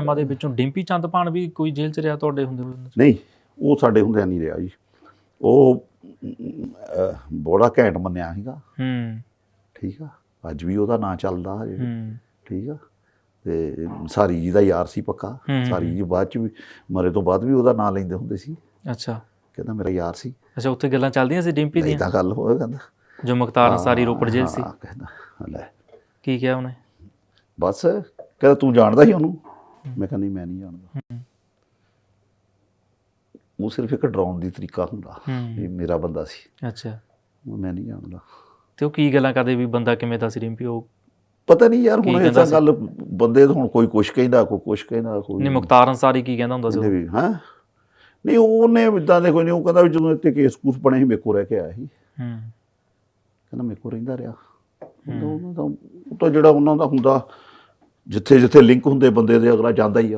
ਟਾਈਮਾਂ ਦੇ ਵਿੱਚੋਂ ਡਿੰਪੀ ਚੰਦਪਾਨ ਵੀ ਕੋਈ ਜੇਲ੍ਹ 'ਚ ਰਿਹਾ ਤੁਹਾਡੇ ਹੁੰਦੇ ਨਹੀਂ ਉਹ ਸਾਡੇ ਹੁੰਦਿਆਂ ਨਹੀਂ ਰਿਹਾ ਜੀ। ਉਹ ਬੜਾ ਘੈਂਟ ਮੰਨਿਆ ਸੀਗਾ। ਹੂੰ। ਠੀਕ ਆ। ਅੱਜ ਵੀ ਉਹਦਾ ਨਾਂ ਚੱਲਦਾ ਹੂੰ। ਠੀਕ ਆ। ਤੇ ਸਾਰੀ ਜੀ ਦਾ ਯਾਰ ਸੀ ਪੱਕਾ। ਸਾਰੀ ਜੀ ਬਾਅਦ ਚ ਵੀ ਮਰੇ ਤੋਂ ਬਾਅਦ ਵੀ ਉਹਦਾ ਨਾਂ ਲੈਂਦੇ ਹੁੰਦੇ ਸੀ। ਅੱਛਾ। ਕਹਿੰਦਾ ਮੇਰਾ ਯਾਰ ਸੀ। ਅੱਛਾ ਉੱਥੇ ਗੱਲਾਂ ਚੱਲਦੀਆਂ ਸੀ ਡਿੰਪੀ ਦੀਆਂ? ਇਦਾਂ ਗੱਲ ਹੋਇਆ ਕਹਿੰਦਾ। ਜੋ ਮੁਖਤਾਰ ਅੰਸਾਰੀ ਰੋਪੜ ਜੇਲ੍ਹ ਸੀ? ਕਹਿੰਦਾ ਲੈ। ਕੀ ਕਿਹਾ ਉਹਨੇ? ਬਸ ਕਹਿੰਦਾ ਤੂੰ ਜਾਣਦਾ ਸੀ ਉਹਨੂੰ। ਮੈਂ ਕਹਿੰਦਾ ਨਹੀਂ ਮੈਂ ਨਹੀਂ ਜਾਣਦਾ। ਉਹ ਸਿਰਫ ਇੱਕ ਡਰਾਉਣ ਦੀ ਤਰੀਕਾ ਹੁੰਦਾ ਇਹ ਮੇਰਾ ਬੰਦਾ ਸੀ। ਅੱਛਾ। ਮੈਂ ਨਹੀਂ ਜਾਣਦਾ। ਤੇ ਉਹ ਕੀ ਗੱਲਾਂ ਕਰਦੇ ਵੀ ਬੰਦਾ ਕਿਵੇਂ ਦਾ ਸੀ ਉਹ ਪਤਾ ਨਹੀਂ ਯਾਰ ਹੁਣ ਇਹ ਸੀ? ਗੱਲ ਬੰਦੇ ਤੋਂ ਹੁਣ ਕੋਈ ਕੁਛ ਕਹਿੰਦਾ ਕੋਈ ਕੁਛ ਕਹਿੰਦਾ ਕੋਈ ਨਹੀਂ ਮੁਖਤਾਰ ਅੰਸਾਰੀ ਕੀ ਕਹਿੰਦਾ ਹੁੰਦਾ ਸੀ? ਉਹ? ਹਾਂ? ਨਹੀਂ ਉਹਨੇ ਇਦਾਂ ਦੇ ਕੋਈ ਨਹੀਂ ਉਹ ਕਹਿੰਦਾ ਵੀ ਜਦੋਂ ਇੱਥੇ ਕੇਸ ਕੂਸ ਬਣੇ ਸੀ ਮੇਰੇ ਕੋਲ ਰਹਿ ਕੇ ਆਇਆ ਸੀ। ਹੂੰ। ਕਹਿੰਦਾ ਮੇਰੇ ਕੋਲ ਰਹਿੰਦਾ ਰਿਹਾ। ਹੁੰਦਾ ਉਹਨਾਂ ਦਾ ਉਹ ਤਾਂ ਜਿਹੜਾ ਉਹਨਾਂ ਦਾ ਹੁੰਦਾ ਜਿੱਥੇ ਜਿੱਥੇ ਲਿੰਕ ਹੁੰਦੇ ਬੰਦੇ ਦੇ ਅਗਲਾ ਜਾਂਦਾ ਹੀ ਆ।